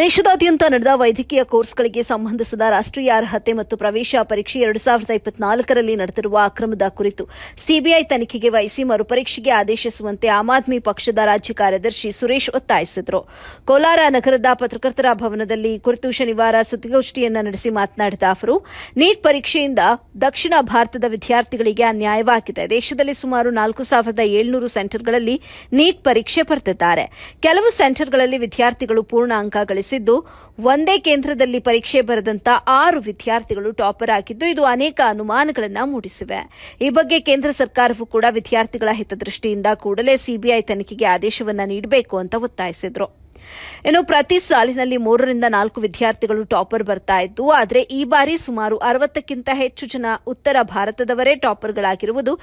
ದೇಶದಾದ್ಯಂತ ನಡೆದ ವೈದ್ಯಕೀಯ ಕೋರ್ಸ್ಗಳಿಗೆ ಸಂಬಂಧಿಸಿದ ರಾಷ್ಟ್ರೀಯ ಅರ್ಹತೆ ಮತ್ತು ಪ್ರವೇಶ ಪರೀಕ್ಷೆ ಎರಡು ಸಾವಿರದ ಇಪ್ಪತ್ನಾಲ್ಕರಲ್ಲಿ ನಡೆದಿರುವ ಅಕ್ರಮದ ಕುರಿತು ಸಿಬಿಐ ತನಿಖೆಗೆ ವಹಿಸಿ ಮರುಪರೀಕ್ಷೆಗೆ ಆದೇಶಿಸುವಂತೆ ಆಮ್ ಆದ್ಮಿ ಪಕ್ಷದ ರಾಜ್ಯ ಕಾರ್ಯದರ್ಶಿ ಸುರೇಶ್ ಒತ್ತಾಯಿಸಿದರು. ಕೋಲಾರ ನಗರದ ಪತ್ರಕರ್ತರ ಭವನದಲ್ಲಿ ಕುರಿತು ಶನಿವಾರ ಸುದ್ದಿಗೋಷ್ಠಿಯನ್ನು ನಡೆಸಿ ಮಾತನಾಡಿದ ಅವರು, ನೀಟ್ ಪರೀಕ್ಷೆಯಿಂದ ದಕ್ಷಿಣ ಭಾರತದ ವಿದ್ಯಾರ್ಥಿಗಳಿಗೆ ಅನ್ಯಾಯವಾಗಿದೆ. ದೇಶದಲ್ಲಿ ಸುಮಾರು ನಾಲ್ಕು ಸಾವಿರದ ಏಳ್ನೂರು ಸೆಂಟರ್ಗಳಲ್ಲಿ ನೀಟ್ ಪರೀಕ್ಷೆ ಬರೆದಿದ್ದಾರೆ. ಕೆಲವು ಸೆಂಟರ್ಗಳಲ್ಲಿ ವಿದ್ಯಾರ್ಥಿಗಳು ಪೂರ್ಣ ಅಂಕ ಗಳಿಸಿದ್ದು ಒಂದೇ ಕೇಂದ್ರದಲ್ಲಿ ಪರೀಕ್ಷೆ ಬರೆದಂತ ಆರು ವಿದ್ಯಾರ್ಥಿಗಳು ಟಾಪರ್ ಆಗಿದ್ದು ಇದು ಅನೇಕ ಅನುಮಾನಗಳನ್ನು ಮೂಡಿಸಿವೆ. ಈ ಬಗ್ಗೆ ಕೇಂದ್ರ ಸರ್ಕಾರವು ಕೂಡ ವಿದ್ಯಾರ್ಥಿಗಳ ಹಿತದೃಷ್ಟಿಯಿಂದ ಕೂಡಲೇ ಸಿಬಿಐ ತನಿಖೆಗೆ ಆದೇಶವನ್ನು ನೀಡಬೇಕು ಅಂತ ಒತ್ತಾಯಿಸಿದ್ರು. ಇನ್ನು ಪ್ರತಿ ಸಾಲಿನಲ್ಲಿ ಮೂರರಿಂದ ನಾಲ್ಕು ವಿದ್ಯಾರ್ಥಿಗಳು ಟಾಪರ್ ಬರ್ತಾ ಇದ್ದು, ಆದರೆ ಈ ಬಾರಿ ಸುಮಾರು ಅರವತ್ತಕ್ಕಿಂತ ಹೆಚ್ಚು ಜನ ಉತ್ತರ ಭಾರತದವರೇ ಟಾಪರ್ಗಳಾಗಿರುವುದು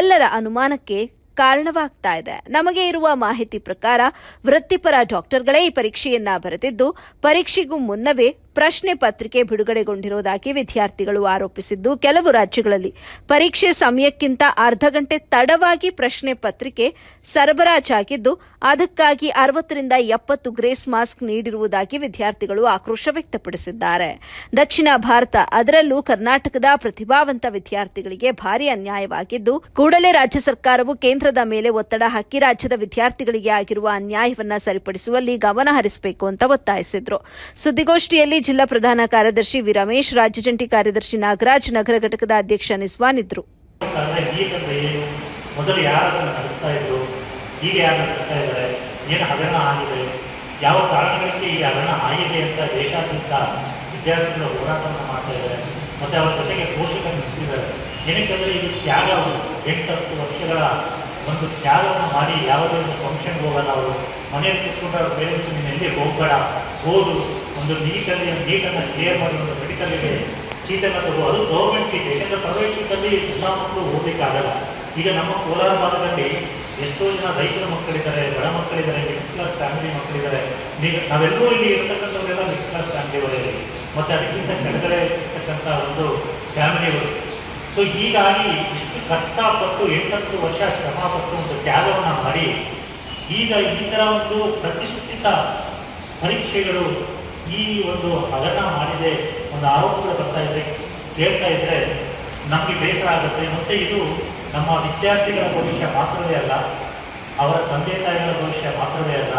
ಎಲ್ಲರ ಅನುಮಾನಕ್ಕೆ ಕಾರಣವಾಗ್ತಾ ಇದೆ. ನಮಗೆ ಇರುವ ಮಾಹಿತಿ ಪ್ರಕಾರ ವೃತ್ತಿಪರ ಡಾಕ್ಟರ್ಗಳೇ ಈ ಪರೀಕ್ಷೆಯನ್ನ ಬರೆದಿದ್ದು ಪರೀಕ್ಷೆಗೂ ಮುನ್ನವೇ ಪ್ರಶ್ನೆ ಪತ್ರಿಕೆ ಬಿಡುಗಡೆಗೊಂಡಿರುವುದಾಗಿ ವಿದ್ಯಾರ್ಥಿಗಳು ಆರೋಪಿಸಿದ್ದು, ಕೆಲವು ರಾಜ್ಯಗಳಲ್ಲಿ ಪರೀಕ್ಷೆ ಸಮಯಕ್ಕಿಂತ ಅರ್ಧ ಗಂಟೆ ತಡವಾಗಿ ಪ್ರಶ್ನೆ ಪತ್ರಿಕೆ ಸರಬರಾಜಾಗಿದ್ದು, ಅದಕ್ಕಾಗಿ ಅರವತ್ತರಿಂದ ಎಪ್ಪತ್ತು ಗ್ರೇಸ್ ಮಾಸ್ಕ್ ನೀಡಿರುವುದಾಗಿ ವಿದ್ಯಾರ್ಥಿಗಳು ಆಕ್ರೋಶ ವ್ಯಕ್ತಪಡಿಸಿದ್ದಾರೆ. ದಕ್ಷಿಣ ಭಾರತ, ಅದರಲ್ಲೂ ಕರ್ನಾಟಕದ ಪ್ರತಿಭಾವಂತ ವಿದ್ಯಾರ್ಥಿಗಳಿಗೆ ಭಾರಿ ಅನ್ಯಾಯವಾಗಿದ್ದು, ಕೂಡಲೇ ರಾಜ್ಯ ಸರ್ಕಾರವು ಕೇಂದ್ರದ ಮೇಲೆ ಒತ್ತಡ ಹಾಕಿ ರಾಜ್ಯದ ವಿದ್ಯಾರ್ಥಿಗಳಿಗೆ ಆಗಿರುವ ಅನ್ಯಾಯವನ್ನು ಸರಿಪಡಿಸುವಲ್ಲಿ ಗಮನ ಹರಿಸಬೇಕು ಅಂತ ಒತ್ತಾಯಿಸಿದ್ರು. ಸುದ್ದಿಗೋಷ್ಠಿಯಲ್ಲಿ ಜಿಲ್ಲಾ ಪ್ರಧಾನ ಕಾರ್ಯದರ್ಶಿ ವಿ ರಮೇಶ್ ರಾಜ್ಯ ಜಂಟಿ ಕಾರ್ಯದರ್ಶಿ ನಾಗರಾಜ್, ನಗರ ಘಟಕದ ಅಧ್ಯಕ್ಷ ನಿಸ್ವಾನ್ ಇದ್ರು. ಮೊದಲು ಯಾರು ಅದನ್ನು ನಡೆಸ್ತಾ ಇದ್ರು, ಈಗ ಯಾರು ನಡೆಸ್ತಾ ಇದ್ದಾರೆ, ಏನು ಹಗರಣ ಆಗಿದೆ, ಯಾವ ಕಾರಣಗಳಿಗೆ ಈ ಹಗರಣ ಆಗಿದೆ ಅಂತ ದೇಶಾದ್ಯಂತ ವಿದ್ಯಾರ್ಥಿಗಳು ಹೋರಾಟವನ್ನು ಮಾಡ್ತಾ ಇದ್ದಾರೆ, ಮತ್ತೆ ಅವರ ಜೊತೆಗೆ ಪೋಷಕರು ನಿಂತಿದ್ದಾರೆ ಏನಕ್ಕೆಂದ್ರೆ ಇದು ತ್ಯಾಗ ಅವರು ಎಂಟು ಹತ್ತು ವರ್ಷಗಳ ಒಂದು ತ್ಯಾಗವನ್ನು ಮಾಡಿ ಯಾವುದೇ ಒಂದು ಫಂಕ್ಷನ್ಗೆ ಹೋಗಲ್ಲ ಅವರು. ಮನೆಯಲ್ಲಿ ಕೂತ್ಕೊಂಡು ಅವ್ರ ಪೇರೆಂಟ್ಸ್ ನೀನು ಎಲ್ಲಿ ಹೋಗ್ಬೇಡ. ಓದು ಒಂದು ನೀಟಲ್ಲಿ, ನೀಟನ್ನು ಕ್ಲಿಯರ್ ಮಾಡಿ ಒಂದು ಮೆಡಿಕಲಿಗೆ ಸೀಟನ್ನು ತಗೋ ಅದು ಗೌರ್ಮೆಂಟ್ ಸೀಟ್ ಏಕೆಂದರೆ ಪ್ರೈವೇಟ್ ಸೀಟಲ್ಲಿ ಎಲ್ಲ ಮಕ್ಕಳು ಓದಲಿಕ್ಕಾಗಲ್ಲ. ಈಗ ನಮ್ಮ ಕೋಲಾರ ಭಾಗದಲ್ಲಿ ಎಷ್ಟೋ ಜನ ರೈತರ ಮಕ್ಕಳಿದ್ದಾರೆ, ಬಡ ಮಕ್ಕಳಿದ್ದಾರೆ ಮಿಡ್ಲ್ ಕ್ಲಾಸ್ ಫ್ಯಾಮಿಲಿ ಮಕ್ಕಳಿದ್ದಾರೆ. ನೀವು ನಾವೆಲ್ಲರೂ ಇಲ್ಲಿ ಇರ್ತಕ್ಕಂಥವರೆಲ್ಲ ಮಿಡ್ಲ್ ಕ್ಲಾಸ್ ಫ್ಯಾಮಿಲಿಯವರೇ ಮತ್ತು ಅದಕ್ಕಿಂತ ಕೆಳಗಡೆ ಇರ್ತಕ್ಕಂಥ ಒಂದು ಫ್ಯಾಮಿಲಿಯವರು ಸೊ ಹೀಗಾಗಿ ಇಷ್ಟು ಕಷ್ಟಪಟ್ಟು ಎಂಟತ್ತು ವರ್ಷ ಶ್ರಮಪಟ್ಟು ಒಂದು ತ್ಯಾಗವನ್ನು ಮಾಡಿ, ಈಗ ಈ ಥರ ಒಂದು ಪ್ರತಿಷ್ಠಿತ ಪರೀಕ್ಷೆಗಳು ಈ ಒಂದು ಹಗರಣ ಮಾಡಿದೆ, ಒಂದು ಆರೋಪಗಳು ಬರ್ತಾ ಇದ್ರೆ, ಕೇಳ್ತಾ ಇದ್ರೆ ನಮಗೆ ಬೇಸರ ಆಗುತ್ತೆ. ಮತ್ತೆ ಇದು ನಮ್ಮ ವಿದ್ಯಾರ್ಥಿಗಳ ಭವಿಷ್ಯ ಮಾತ್ರವೇ ಅಲ್ಲ, ಅವರ ತಂದೆ ತಾಯಿಗಳ ಭವಿಷ್ಯ ಮಾತ್ರವೇ ಅಲ್ಲ,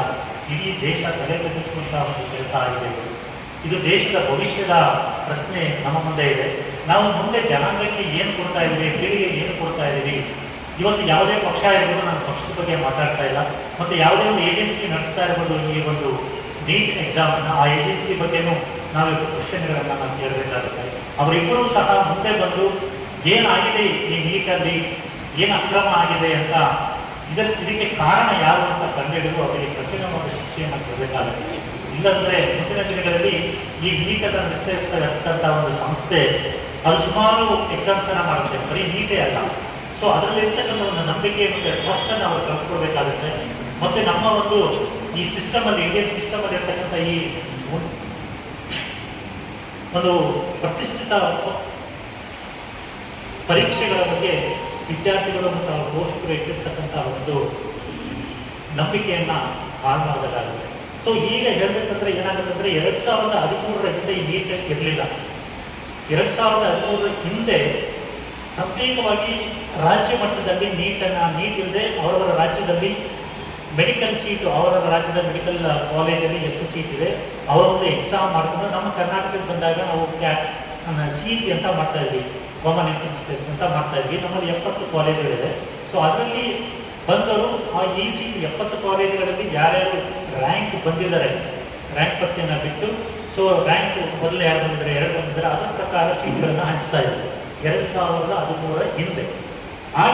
ಇಡೀ ದೇಶ ತಲೆ ತಗ್ಗಿಸುವಂಥ ಒಂದು ಕೆಲಸ ಆಗಿದೆ. ಇದು. ಇದು ದೇಶದ ಭವಿಷ್ಯದ ಪ್ರಶ್ನೆ ನಮ್ಮ ಮುಂದೆ ಇದೆ. ನಾವು ಮುಂದೆ ಜನಾಂಗಕ್ಕೆ ಏನು ಕೊಡ್ತಾ ಇದ್ದೀವಿ ಪೀಳಿಗೆ ಏನು ಕೊಡ್ತಾ ಇದ್ದೀವಿ, ಇವತ್ತು ಯಾವುದೇ ಪಕ್ಷ ಇರ್ಬೋದು ನಾನು ಪಕ್ಷದ ಬಗ್ಗೆ ಮಾತಾಡ್ತಾ ಇಲ್ಲ. ಮತ್ತು ಯಾವುದೇ ಒಂದು ಏಜೆನ್ಸಿ ನಡೆಸ್ತಾ ಇರ್ಬೋದು, ಈ ಒಂದು ನೀಟ್ ಎಕ್ಸಾಮ್ನ ಆ ಏಜೆನ್ಸಿ ಬಗ್ಗೆನೂ ನಾವು ಇವತ್ತು ಕ್ವಶನ್ಗಳನ್ನು ನಾವು ಕೇಳಬೇಕಾಗುತ್ತೆ. ಅವರಿಬ್ಬರೂ ಸಹ ಮುಂದೆ ಬಂದು ಏನಾಗಿದೆ ಈ ನೀಟಲ್ಲಿ, ಏನು ಅಕ್ರಮ ಆಗಿದೆ ಅಂತ ಇದರ, ಇದಕ್ಕೆ ಕಾರಣ ಯಾರು ಅಂತ ಕಂಡುಹಿಡಿದು ಅವರಿಗೆ ಕಠಿಣವಾದ ಶಿಕ್ಷೆಯನ್ನು ಕೊಡಬೇಕಾಗುತ್ತೆ. ಇಲ್ಲಾಂದರೆ ಮುಂದಿನ ದಿನಗಳಲ್ಲಿ ಈ ನೀಟನ್ನು ನಡೆಸ್ತಾ ಒಂದು ಸಂಸ್ಥೆ ಅದು ಸುಮಾರು ಎಕ್ಸಾಮ್ಸನ್ನು ಮಾಡುತ್ತೆ. ಬರೀ ನೀಟೇ ಅಲ್ಲ. ಸೊ ಅದರಲ್ಲಿರ್ತಕ್ಕಂಥ ಒಂದು ನಂಬಿಕೆ ಮತ್ತು ಟ್ರಸ್ಟನ್ನು ಅವರು ಕಲ್ತ್ಕೊಳ್ಬೇಕಾಗುತ್ತೆ ಮತ್ತು ನಮ್ಮ ಒಂದು ಈ ಸಿಸ್ಟಮ್ ಅಲ್ಲಿ ಇಂಡಿಯನ್ ಸಿಸ್ಟಮ್ ಅಲ್ಲಿ ಇರ್ತಕ್ಕಂಥ ಈ ಒಂದು- ಒಂದು ಪ್ರತಿಷ್ಠಿತ ಪರೀಕ್ಷೆಗಳ ಬಗ್ಗೆ ವಿದ್ಯಾರ್ಥಿಗಳು ಮತ್ತು ಅವರ ಪೋಷಕರು ಇಟ್ಟಿರ್ತಕ್ಕಂಥ ಒಂದು ನಂಬಿಕೆಯನ್ನ ಹಾಳು ಮಾಡಬೇಕಾಗುತ್ತೆ. ಸೊ ಈಗ ಹೇಳ್ಬೇಕಂದ್ರೆ ಏನಾಗುತ್ತಂದ್ರೆ ಎರಡ್ ಸಾವಿರದ ಹದಿಮೂರರ ಹಿಂದೆ ಈ ನೀಟ್ ಇರಲಿಲ್ಲ. ಎರಡ್ ಸಾವಿರದ ಹದಿಮೂರರ ಹಿಂದೆ ಪ್ರತ್ಯೇಕವಾಗಿ ರಾಜ್ಯ ಮಟ್ಟದಲ್ಲಿ ನೀಟನ್ನು, ನೀಟ್ ಇಲ್ಲದೆ ಅವರವರ ರಾಜ್ಯದಲ್ಲಿ ಮೆಡಿಕಲ್ ಸೀಟು ಅವರ ರಾಜ್ಯದ ಮೆಡಿಕಲ್ ಕಾಲೇಜಲ್ಲಿ ಎಷ್ಟು ಸೀಟ್ ಇದೆ, ಅವರ ಒಂದು ಎಕ್ಸಾಮ್ ಮಾಡಿಕೊಂಡು ನಮ್ಮ ಕರ್ನಾಟಕಕ್ಕೆ ಬಂದಾಗ ನಾವು ಕ್ಯಾ ಸಿ ಟಿ ಅಂತ ಮಾಡ್ತಾ ಇದ್ವಿ ಕಾಮನ್ ಎಂಟ್ರೆನ್ಸ್ ಟೆಸ್ಟ್ ಅಂತ ಮಾಡ್ತಾ ಇದ್ವಿ, ನಮ್ಮಲ್ಲಿ ಎಪ್ಪತ್ತು ಕಾಲೇಜುಗಳಿದೆ. ಸೊ ಅದರಲ್ಲಿ ಬಂದವರು ಆ ಈ ಸೀಟ್ ಎಪ್ಪತ್ತು ಕಾಲೇಜುಗಳಲ್ಲಿ ಯಾರ್ಯಾರು ರ್ಯಾಂಕ್ ಬಂದಿದ್ದಾರೆ ರ್ಯಾಂಕ್ ಪಟ್ಟಿಯನ್ನು ಬಿಟ್ಟು ಸೊ ರ್ಯಾಂಕ್ ಮೊದಲು ಯಾರು ಬಂದಿದ್ದಾರೆ, ಎರಡು ಬಂದಿದ್ದಾರೆ, ಅದರ ಪ್ರಕಾರ ಸೀಟ್ಗಳನ್ನು ಹಂಚ್ತಾ ಇದ್ದಾರೆ ಎರಡು ಸಾವಿರದ ಹದಿಮೂರ ಹಿಂದೆ.